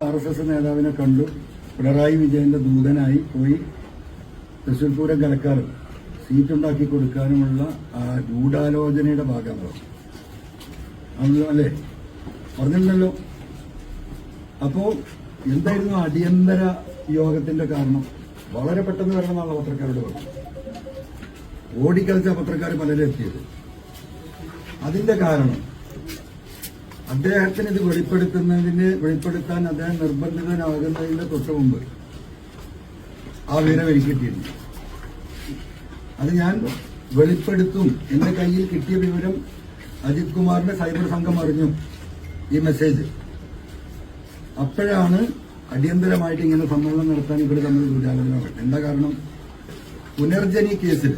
R S S നേതാവിനെ കണ്ടു. പിണറായി വിജയന്റെ ദൂതനായി പോയി തൃശൂർ പൂരം കലക്കാറ് സീറ്റുണ്ടാക്കി കൊടുക്കാനുമുള്ള ആ ഗൂഢാലോചനയുടെ ഭാഗമാണ് അല്ലേ? പറഞ്ഞിട്ടുണ്ടല്ലോ. അപ്പോ എന്തായിരുന്നു അടിയന്തര യോഗത്തിന്റെ കാരണം? വളരെ പെട്ടെന്ന് വരണമെന്നാണ് പത്രക്കാരോട് പറഞ്ഞു ഓടിക്കളിച്ച പത്രക്കാർ പലരും എത്തിയത്. അതിന്റെ കാരണം അദ്ദേഹത്തിന് ഇത് വെളിപ്പെടുത്തുന്നതിന് വെളിപ്പെടുത്താൻ അദ്ദേഹം നിർബന്ധിതനാകുന്നതിന്റെ തൊട്ട് മുമ്പ് ആ വിവരം എനിക്ക് കിട്ടിയിരുന്നു അത് ഞാൻ വെളിപ്പെടുത്തും. എന്റെ കയ്യിൽ കിട്ടിയ വിവരം അജിത് കുമാറിന്റെ സൈബർ സംഘം അറിഞ്ഞു ഈ മെസ്സേജ്. അപ്പോഴാണ് അടിയന്തരമായിട്ട് ഇങ്ങനെ സമ്മേളനം നടത്താൻ ഇവിടെ ഗൂഢാലോചന പറ്റും എന്താ കാരണം? പുനർജനി കേസിൽ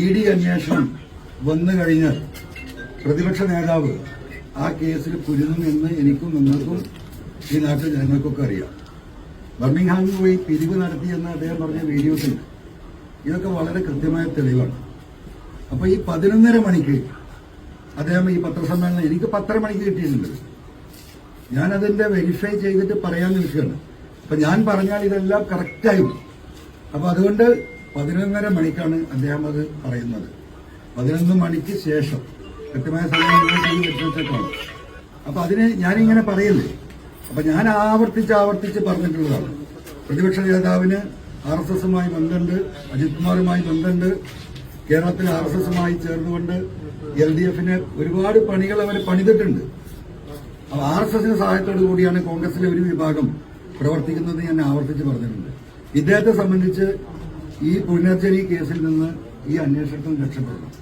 ഇ ഡി അന്വേഷണം വന്നു കഴിഞ്ഞാൽ പ്രതിപക്ഷ നേതാവ് ആ കേസിൽ എന്ന് എനിക്കും നിങ്ങൾക്കും ഈ നാട്ടിലെ ജനങ്ങൾക്കൊക്കെ അറിയാം. ബർമിംഗ്ഹാമിൽ പോയി പിരിവ് നടത്തിയെന്ന് അദ്ദേഹം പറഞ്ഞ വീഡിയോസിൽ ഇതൊക്കെ വളരെ കൃത്യമായ തെളിവാണ്. അപ്പൊ ഈ പതിനൊന്നര മണിക്ക് അദ്ദേഹം ഈ പത്രസമ്മേളനം എനിക്ക് പത്തര മണിക്ക് കിട്ടിയിട്ടുണ്ട്. ഞാൻ അതിന്റെ വെരിഫൈ ചെയ്തിട്ട് പറയാൻ നിൽക്കുകയാണ്. അപ്പൊ ഞാൻ പറഞ്ഞാൽ ഇതെല്ലാം കറക്റ്റായി അപ്പൊ അതുകൊണ്ട് പതിനൊന്നര മണിക്കാണ് അദ്ദേഹം അത് പറയുന്നത്. പതിനൊന്ന് മണിക്ക് ശേഷം കൃത്യമായ സമയം വെച്ചേക്കാണ് അപ്പൊ അതിന് ഞാനിങ്ങനെ പറയില്ലേ? അപ്പൊ ഞാൻ ആവർത്തിച്ച് ആവർത്തിച്ച് പറഞ്ഞിട്ടുള്ളതാണ്. പ്രതിപക്ഷ നേതാവിന് ആർ എസ് എസുമായി ബന്ധമുണ്ട് അജിത് കുമാറുമായി ബന്ധമുണ്ട് കേരളത്തിൽ ആർ എസ് എസുമായി ചേർന്നുകൊണ്ട് എൽ ഡി എഫിന് ഒരുപാട് പണികൾ അവർ പണിതിട്ടുണ്ട്. ആർ എസ് എസിന്റെ സഹായത്തോടു കൂടിയാണ് കോൺഗ്രസിലെ ഒരു വിഭാഗം പ്രവർത്തിക്കുന്നത് ഞാൻ ആവർത്തിച്ച് പറഞ്ഞിട്ടുണ്ട്. ഇദ്ദേഹത്തെ സംബന്ധിച്ച് ഈ പുനർജനി കേസിൽ നിന്ന് ഈ അന്വേഷണത്തിൽ രക്ഷപ്പെടണം.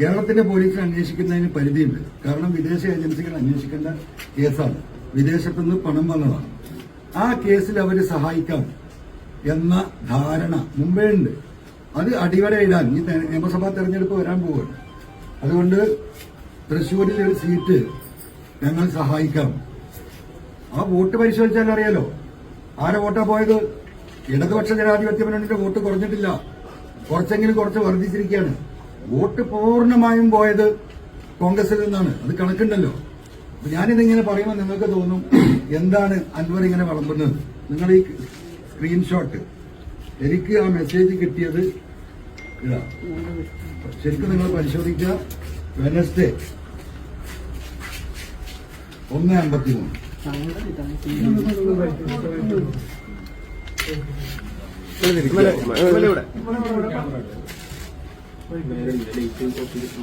കേരളത്തിന്റെ പോലീസ് അന്വേഷിക്കുന്നതിന് പരിധിയുണ്ട്. കാരണം വിദേശ ഏജൻസികൾ അന്വേഷിക്കേണ്ട കേസാണ്. വിദേശത്തുനിന്ന് പണം വന്നതാണ്. ആ കേസിൽ അവർ സഹായിക്കാം എന്ന ധാരണ മുമ്പേ ഉണ്ട് അത് അടിവരയിടാൻ ഈ നിയമസഭാ തെരഞ്ഞെടുപ്പ് വരാൻ പോവുകയാണ്. അതുകൊണ്ട് തൃശ്ശൂരിൽ ഒരു സീറ്റ് ഞങ്ങൾ സഹായിക്കാം. ആ വോട്ട് പരിശോധിച്ചാൽ അറിയാലോ. ആരെ വോട്ടാ പോയത്? ഇടതുപക്ഷ ജനാധിപത്യ മുന്നണിയുടെ വോട്ട് കുറഞ്ഞിട്ടില്ല. കുറച്ചെങ്കിലും കുറച്ച് വർദ്ധിച്ചിരിക്കുകയാണ്. വോട്ട് പൂർണമായും പോയത് കോൺഗ്രസിൽ നിന്നാണ്. അത് കണക്കുണ്ടല്ലോ. ഞാനിതിങ്ങനെ പറയുമ്പോൾ നിങ്ങൾക്ക് തോന്നും എന്താണ് അൻവർ ഇങ്ങനെ വളമ്പുന്നത്. നിങ്ങൾ ഈ സ്ക്രീൻഷോട്ട്. എനിക്ക് ആ മെസ്സേജ് കിട്ടിയത് ഇതാ. ശരിക്കും നിങ്ങൾ പരിശോധിക്കുക. വെനസ്ഡേ ഒന്ന് അമ്പത്തി മൂന്ന്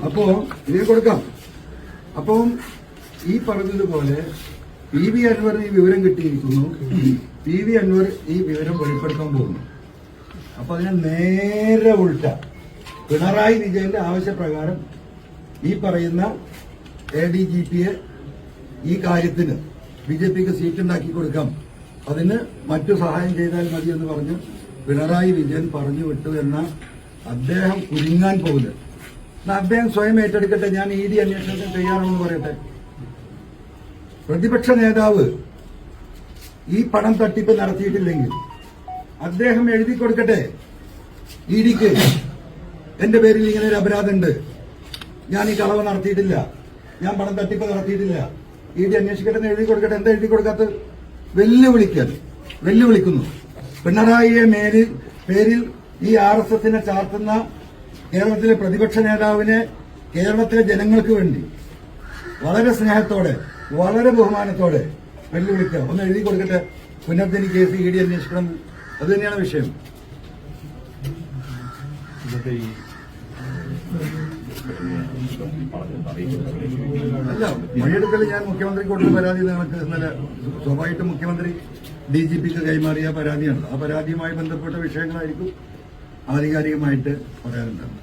അപ്പോ ഇതിനെ കൊടുക്കാം. അപ്പം ഈ പറഞ്ഞതുപോലെ പി വി അൻവർ ഈ വിവരം കിട്ടിയിരിക്കുന്നു. പി വി അൻവർ ഈ വിവരം വെളിപ്പെടുത്താൻ പോകുന്നു. അപ്പൊ അതിനെ നേരെ ഉൾട്ട പിണറായി വിജയന്റെ ആവശ്യപ്രകാരം ഈ പറയുന്ന എ ഡി ജി പിയെ ഈ കാര്യത്തിന് ബി ജെ പിക്ക് സീറ്റ് ഉണ്ടാക്കി കൊടുക്കാം. അതിന് മറ്റു സഹായം ചെയ്താൽ മതി എന്ന് പറഞ്ഞ് പിണറായി വിജയൻ പറഞ്ഞു വിട്ടു എന്ന അദ്ദേഹം കുരുങ്ങാൻ പോകുന്നത്. അദ്ദേഹം സ്വയം ഏറ്റെടുക്കട്ടെ ഞാൻ ഡി അന്വേഷണത്തിന് തയ്യാറാണെന്ന് പറയട്ടെ. പ്രതിപക്ഷ നേതാവ് ഈ പണം തട്ടിപ്പ് നടത്തിയിട്ടില്ലെങ്കിൽ അദ്ദേഹം എഴുതി കൊടുക്കട്ടെ. ഇ ഡിക്ക് എന്റെ പേരിൽ ഇങ്ങനെ ഒരു അപരാധമുണ്ട്. ഞാൻ ഈ കളവ് നടത്തിയിട്ടില്ല. ഞാൻ പണം തട്ടിപ്പ് നടത്തിയിട്ടില്ല. ഇ ഡി അന്വേഷിക്കട്ടെ എന്ന് എഴുതി കൊടുക്കട്ടെ. എന്താ എഴുതി കൊടുക്കാത്ത വെല്ലുവിളിക്കാൻ വെല്ലുവിളിക്കുന്നു. പിണറായിയെ മേലിൽ പേരിൽ ഈ ആർ എസ് എസിനെ ചാർത്തുന്ന കേരളത്തിലെ പ്രതിപക്ഷ നേതാവിനെ കേരളത്തിലെ ജനങ്ങൾക്ക് വേണ്ടി വളരെ സ്നേഹത്തോടെ വളരെ ബഹുമാനത്തോടെ വെല്ലുവിളിക്കുക. ഒന്ന് എഴുതി കൊടുക്കട്ടെ. പുനർജനി കേസ് ഇ ഡി അന്വേഷിക്കണം അത് തന്നെയാണ് വിഷയം. അല്ല മൊഴിയെടുക്കൽ ഞാൻ മുഖ്യമന്ത്രി കൊടുത്ത പരാതി നിങ്ങൾക്ക് ഇന്നലെ സ്വാഭാവികമായിട്ടും മുഖ്യമന്ത്രി ഡി ജി പിക്ക് കൈമാറിയ പരാതിയാണ്. ആ പരാതിയുമായി ബന്ധപ്പെട്ട വിഷയങ്ങളായിരിക്കും ആധികാരികമായിട്ട് പറയാനുണ്ടാവും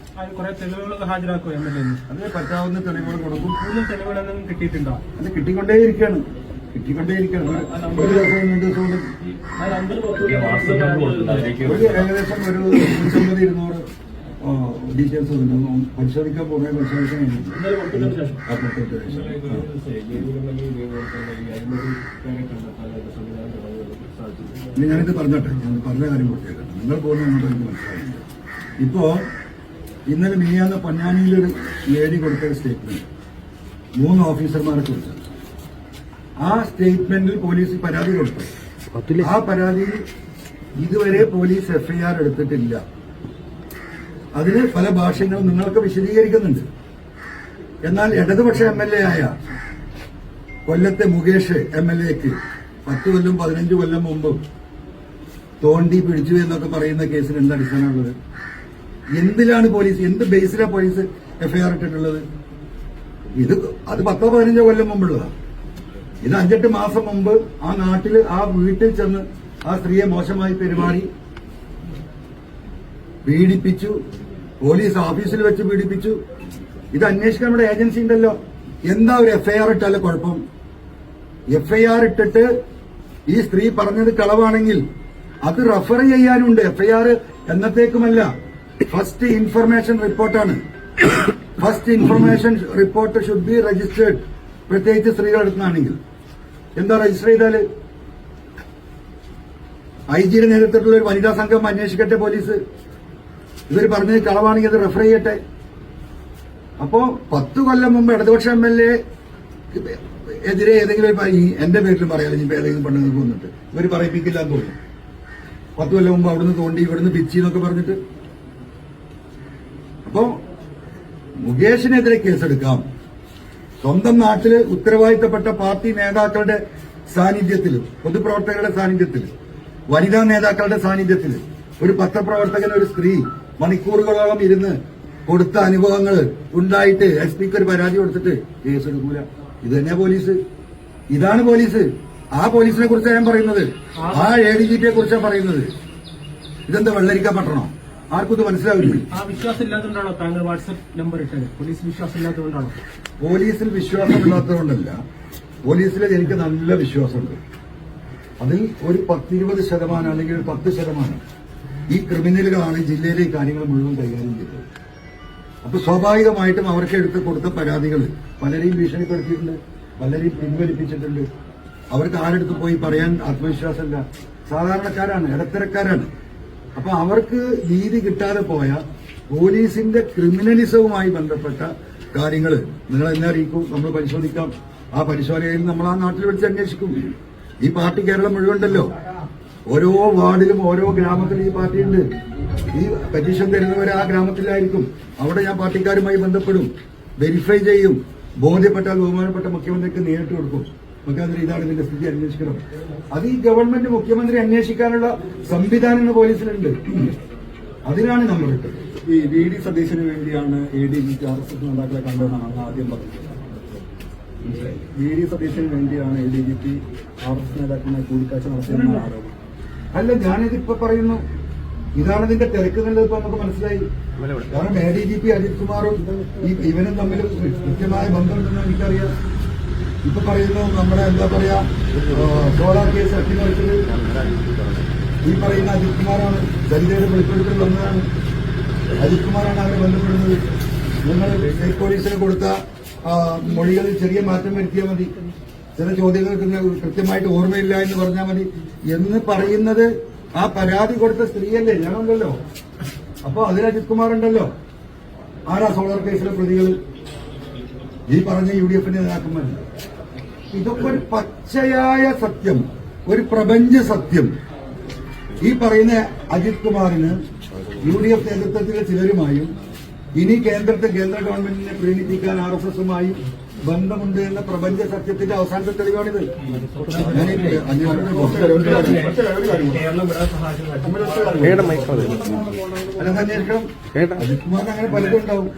അതിന് പറ്റാവുന്ന തെളിവുകൾ കൊടുക്കും. കിട്ടിയിട്ടുണ്ടോ അത് കിട്ടിക്കൊണ്ടേയിരിക്കുകയാണ്. കിട്ടിക്കൊണ്ടേയിരിക്കുകയാണ്. ഒരു- ദിവസവും രണ്ട് കൊണ്ട് ഒരു ഏകദേശം ഒരു നൂറ്റമ്പത് ഇരുന്നൂറ് ഡീറ്റെയിൽസ് ഉണ്ട്. പരിശോധിക്കാൻ പോകുന്ന പരിശോധിക്കാൻ ഞാനിത് പറഞ്ഞോട്ടെ. ഞാൻ പറഞ്ഞ കാര്യം പൂർത്തിയാക്കട്ടെ. നിങ്ങൾ പോകുന്ന അങ്ങോട്ട് എനിക്ക് മനസ്സിലായില്ല. ഇപ്പോ ഇന്നലെ മിനിയാന്ന് പൊന്നാനിയിലൊരു ലേഡി കൊടുത്ത ഒരു സ്റ്റേറ്റ്മെന്റ് മൂന്ന് ഓഫീസർമാരെ കുറിച്ച് ആ സ്റ്റേറ്റ്മെന്റിൽ പോലീസ് പരാതി കൊടുത്തു. ആ പരാതി ഇതുവരെ പോലീസ് എഫ്ഐആർ എടുത്തിട്ടില്ല. അതിന് പല ഭാഷകളും നിങ്ങൾക്ക് വിശദീകരിക്കുന്നുണ്ട്. എന്നാൽ ഇടതുപക്ഷ എം എൽ എ ആയ കൊല്ലത്തെ മുകേഷ് എം എൽ എക്ക് പത്ത് കൊല്ലം പതിനഞ്ച് കൊല്ലം മുമ്പ് തോണ്ടി പിടിച്ചു എന്നൊക്കെ പറയുന്ന കേസിന് എന്ത് അടിസ്ഥാനമുള്ളത്? എന്തിലാണ് പോലീസ് എന്ത് ബേസിലാണ് പോലീസ് എഫ്ഐആർ ഇട്ടിട്ടുള്ളത്? ഇത് അത് പത്തോ പതിനഞ്ചോ കൊല്ലം മുമ്പുള്ളതാണ് ഇത് അഞ്ചെട്ട് മാസം മുമ്പ് ആ നാട്ടിൽ ആ വീട്ടിൽ ചെന്ന് ആ സ്ത്രീയെ മോശമായി പെരുമാറി പീഡിപ്പിച്ചു പോലീസ് ഓഫീസിൽ വെച്ച് പീഡിപ്പിച്ചു. ഇത് അന്വേഷിക്കാൻ നമ്മുടെ ഏജൻസി ഉണ്ടല്ലോ. എന്താ ഒരു എഫ്ഐആർ ഇട്ടാലും കുഴപ്പം? എഫ്ഐആർ ഇട്ടിട്ട് ഈ സ്ത്രീ പറഞ്ഞത് കളവാണെങ്കിൽ അത് റഫർ ചെയ്യാനുണ്ട് എഫ്ഐആർ എന്നത്തേക്കുമല്ല. ഫസ്റ്റ് ഇൻഫർമേഷൻ റിപ്പോർട്ടാണ് first information report should be registered പ്രത്യേകിച്ച് സ്ത്രീകളുടെ അടുത്താണെങ്കിൽ എന്താ രജിസ്റ്റർ ചെയ്താൽ ഐ ജിയുടെ നേതൃത്വത്തിലുള്ള ഒരു വനിതാ സംഘം അന്വേഷിക്കട്ടെ പോലീസ് ഇവർ പറഞ്ഞത് കളവാണെങ്കിൽ അത് റെഫർ ചെയ്യട്ടെ. അപ്പോ പത്തു കൊല്ലം മുമ്പ് ഇടതുപക്ഷ എം എൽ എ എതിരെ ഏതെങ്കിലും എന്റെ പേരിലും പറയാതെ ഇനി ഏതെങ്കിലും പെണ്ണുങ്ങൾക്ക് വന്നിട്ട്. ഇവർ പറയിപ്പിക്കില്ല എന്ന് തോന്നുന്നു. പത്തു കൊല്ലം മുമ്പ് അവിടുന്ന് തോണ്ടി ഇവിടുന്ന് പിച്ചി എന്നൊക്കെ പറഞ്ഞിട്ട് അപ്പോ മുകേഷിനെതിരെ കേസെടുക്കാം. സ്വന്തം നാട്ടിൽ ഉത്തരവാദിത്തപ്പെട്ട പാർട്ടി നേതാക്കളുടെ സാന്നിധ്യത്തിൽ പൊതുപ്രവർത്തകരുടെ സാന്നിധ്യത്തിൽ വനിതാ നേതാക്കളുടെ സാന്നിധ്യത്തിൽ ഒരു പത്രപ്രവർത്തകൻ ഒരു സ്ത്രീ മണിക്കൂറുകളോളം ഇരുന്ന് കൊടുത്ത അനുഭവങ്ങൾ ഉണ്ടായിട്ട് എസ് പിക്ക് ഒരു പരാതി കൊടുത്തിട്ട് കേസെടുക്കൂല. ഇത് തന്നെ പോലീസ്. ഇതാണ് പോലീസ്. ആ പോലീസിനെ കുറിച്ചാണ് ഞാൻ പറയുന്നത്. ആ എ ഡി ജി പിയെ കുറിച്ചാണ് പറയുന്നത്. ഇതെന്താ വെള്ളരിക്ക പട്ടണോ? ആർക്കും ഇത് മനസ്സിലാവില്ല. ആ വിശ്വാസം ഇല്ലാത്തതുകൊണ്ടാണോ താങ്കൾ വാട്സ്ആപ്പ് നമ്പർ ഇട്ടത്? പോലീസ് വിശ്വാസം ഇല്ലാത്തതുകൊണ്ടാണോ പോലീസിൽ വിശ്വാസമില്ലാത്തതുകൊണ്ടല്ല. പോലീസിൽ എനിക്ക് നല്ല വിശ്വാസമുണ്ട്. അതിൽ ഒരു പത്തിരുപത് ശതമാനം അല്ലെങ്കിൽ ഒരു പത്ത് ശതമാനം ഈ ക്രിമിനലുകളാണ് ജില്ലയിലെ ഈ കാര്യങ്ങൾ മുഴുവൻ കൈകാര്യം ചെയ്തത്. അപ്പൊ സ്വാഭാവികമായിട്ടും അവർക്ക് എടുത്ത് കൊടുത്ത പരാതികൾ പലരെയും ഭീഷണിപ്പെടുത്തിയിട്ടുണ്ട് പലരെയും പിൻവലിപ്പിച്ചിട്ടുണ്ട്. അവർക്ക് ആരെടുത്ത് പോയി പറയാൻ ആത്മവിശ്വാസമില്ല. സാധാരണക്കാരാണ് ഇടത്തരക്കാരാണ്. അപ്പൊ അവർക്ക് നീതി കിട്ടാതെ പോയ പോലീസിന്റെ ക്രിമിനലിസവുമായി ബന്ധപ്പെട്ട കാര്യങ്ങൾ നിങ്ങൾ എന്നെ അറിയിക്കും നമ്മൾ പരിശോധിക്കാം. ആ പരിശോധനയിൽ നമ്മൾ ആ നാട്ടിൽ വിളിച്ച് അന്വേഷിക്കും. ഈ പാർട്ടി കേരളം മുഴുവണ്ടല്ലോ ഓരോ വാർഡിലും ഓരോ ഗ്രാമത്തിലും ഈ പാർട്ടി ഉണ്ട് ഈ പെറ്റീഷൻ തരുന്നവർ ആ ഗ്രാമത്തിലായിരിക്കും. അവിടെ ഞാൻ പാർട്ടിക്കാരുമായി ബന്ധപ്പെടും വെരിഫൈ ചെയ്യും. ബോധ്യപ്പെട്ടാൽ ബഹുമാനപ്പെട്ട മുഖ്യമന്ത്രിക്ക് നേരിട്ട് കൊടുക്കും. മുഖ്യമന്ത്രി ഇതാണ് ഇതിന്റെ സ്ഥിതി അന്വേഷിക്കണം. അത് ഈ ഗവൺമെന്റ് മുഖ്യമന്ത്രി അന്വേഷിക്കാനുള്ള സംവിധാനങ്ങൾ പോലീസിലുണ്ട്. അതിനാണ് നമ്മൾ ഈ വി ഡി സതീശന് വേണ്ടിയാണ് A D G R S S നേതാക്കളെ കണ്ടതെന്നാണ് ആദ്യം പറഞ്ഞത്. വി ഡി സതീശന് വേണ്ടിയാണ് A D G P R S നേതാക്കളുമായി കൂടിക്കാഴ്ച നടത്തിയെന്നാണ് ആരോപണം. അല്ല ഞാനിതിപ്പോ പറയുന്നു. ഇതാണ് ഇതിന്റെ തിരക്ക് എന്നുള്ളത് ഇപ്പൊ നമുക്ക് മനസ്സിലായി. കാരണം A D G P Ajith കുമാറും ഈ ഇവനും തമ്മിൽ കൃത്യമായ ബന്ധമുണ്ടെന്ന് എനിക്കറിയാം. ഇപ്പൊ പറയുന്നു നമ്മുടെ എന്താ പറയാ സോളാർ കേസ് അട്ടിമറിച്ചത് ഈ പറയുന്ന അജിത് കുമാറാണ് ദലിതയുടെ വെളിപ്പെടുത്തൽ വന്നതാണ് അജിത് കുമാറാണ് അവരെ ബന്ധപ്പെടുന്നത്. നിങ്ങൾ പോലീസിന് കൊടുത്ത മൊഴികളിൽ ചെറിയ മാറ്റം വരുത്തിയാൽ മതി. ചില ചോദ്യങ്ങൾക്ക് കൃത്യമായിട്ട് ഓർമ്മയില്ല എന്ന് പറഞ്ഞാൽ മതി. എന്ന് പറയുന്നത് ആ പരാതി കൊടുത്ത സ്ത്രീയല്ലേ? ഞാനുണ്ടല്ലോ അപ്പൊ അതിൽ അജിത് കുമാർ ഉണ്ടല്ലോ ആരാ സോളാർ കേസിലെ പ്രതികൾ ഈ പറഞ്ഞ യു ഡി എഫിന്റെ നേതാക്കന്മാർ ഇതൊക്കെ ഒരു പച്ചയായ സത്യം ഒരു പ്രപഞ്ച സത്യം. ഈ പറയുന്ന അജിത് കുമാറിന് യു ഡി എഫ് നേതൃത്വത്തിലെ ചിലരുമായും ഇനി കേന്ദ്രത്തെ കേന്ദ്ര ഗവൺമെന്റിനെ പ്രീണിപ്പിക്കാൻ ആർ എസ് എസുമായും ബന്ധമുണ്ട് എന്ന പ്രപഞ്ച സത്യത്തിന്റെ അവസാനത്തെ തെളിവാണിത്. അല്ല, അത് അന്വേഷിക്കണം. അജിത് കുമാറിന് അങ്ങനെ പലതും ഉണ്ടാവും.